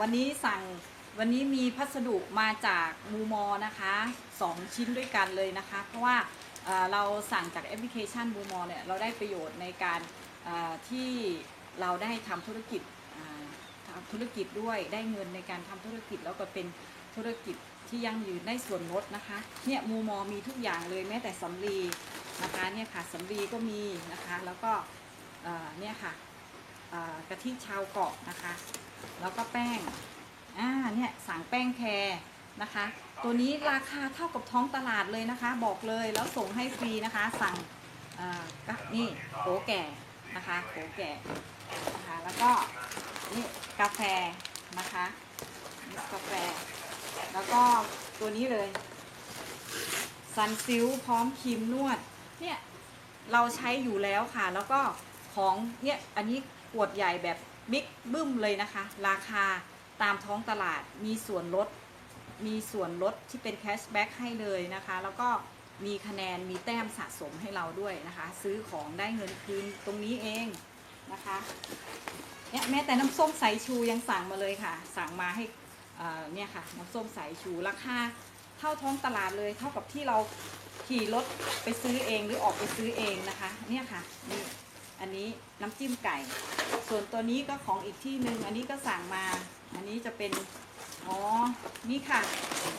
วันนี้สั่งวันนี้มีพัสดุมาจากมูมอนะคะสองชิ้นด้วยกันเลยนะคะ เพราะว่าเราสั่งจากแอปพลิเคชันมูมอเนี่ยเราได้ประโยชน์ในการที่เราได้ทำธุรกิจทำธุรกิจด้วยได้เงินในการทำธุรกิจแล้วก็เป็นธุรกิจที่ยั่งยืนได้ส่วนลดนะคะเนี่ยมูมอมีทุกอย่างเลยแม้แต่สำลีนะคะเนี่ยค่ะสำลีก็มีนะคะแล้วก็เนี่ยค่ะ กะทิชาวเกาะนะคะ แล้วก็แป้งอ่าเนี่ยสั่งแป้งแคร์นะคะ ตัวนี้ราคาเท่ากับท้องตลาดเลยนะคะ บอกเลยแล้วส่งให้ฟรีนะคะ สั่งอ่ากะนี่โกแก่นะคะโกแก่นะคะแล้วก็นี่กาแฟนะคะนี่กาแฟ แล้วก็ตัวนี้เลยซันซิลพร้อมครีมนวดเนี่ยเราใช้อยู่แล้วค่ะ แล้วก็ ของเนี่ยอันนี้ขวดใหญ่แบบบิ๊กบึ้มเลยนะคะ ราคาตามท้องตลาดมีส่วนลด มีส่วนลดที่เป็นแคชแบ็กให้เลยนะคะ แล้วก็มีคะแนนมีแต้มสะสมให้เราด้วยนะคะ ซื้อของได้เงินคืนตรงนี้เองนะคะเนี่ยแม้แต่น้ำส้มสายชูยังสั่งมาเลยค่ะ สั่งมาให้เอ่อเนี่ยค่ะน้ำส้มสายชูราคาเท่าท้องตลาดเลยเท่ากับที่เราขี่รถไปซื้อเองหรือออกไปซื้อเองนะคะ เนี่ยค่ะนี่ อันนี้น้ำจิ้มไก่ ส่วนตัวนี้ก็ของอีกที่หนึ่งอันนี้ก็สั่งมา อันนี้จะเป็น อ๋อ นี่ค่ะ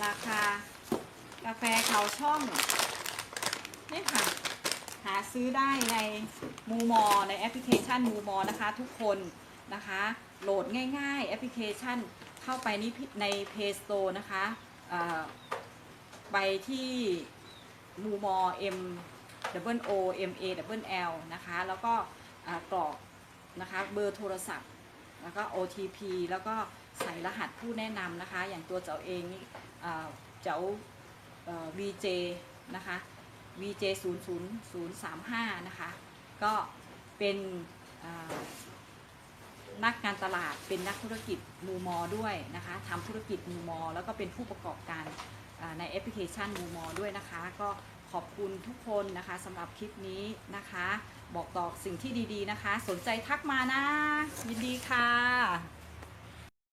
ราคากาแฟเขาช่องนี่ค่ะ หาซื้อได้ในมูมอในแอปพลิเคชันมูมอนะคะ ทุกคนนะคะ โหลดง่ายๆ แอปพลิเคชันเข้าไปนี่ใน Play Store นะคะไปที่มูมอ M W O M A W L นะคะ แล้วก็กรอกนะคะเบอร์โทรศัพท์ แล้วก็ OTP แล้วก็ใส่รหัสผู้แนะนำนะคะ อย่างตัวเจ้าเองนี่เจ้าเอ่อ VJ นะคะ VJ 0 0 0 3 5นะคะ ก็เป็นนักการตลาดเป็นนักธุรกิจมูมอด้วยนะคะทำธุรกิจมูมอ แล้วก็เป็นผู้ประกอบการ ในแอปพลิเคชันมูมอด้วยนะคะ ก็ขอบคุณทุกคนนะคะสำหรับคลิปนี้นะคะ บอกต่อสิ่งที่ดีๆนะคะ สนใจทักมานะ ยินดีค่ะ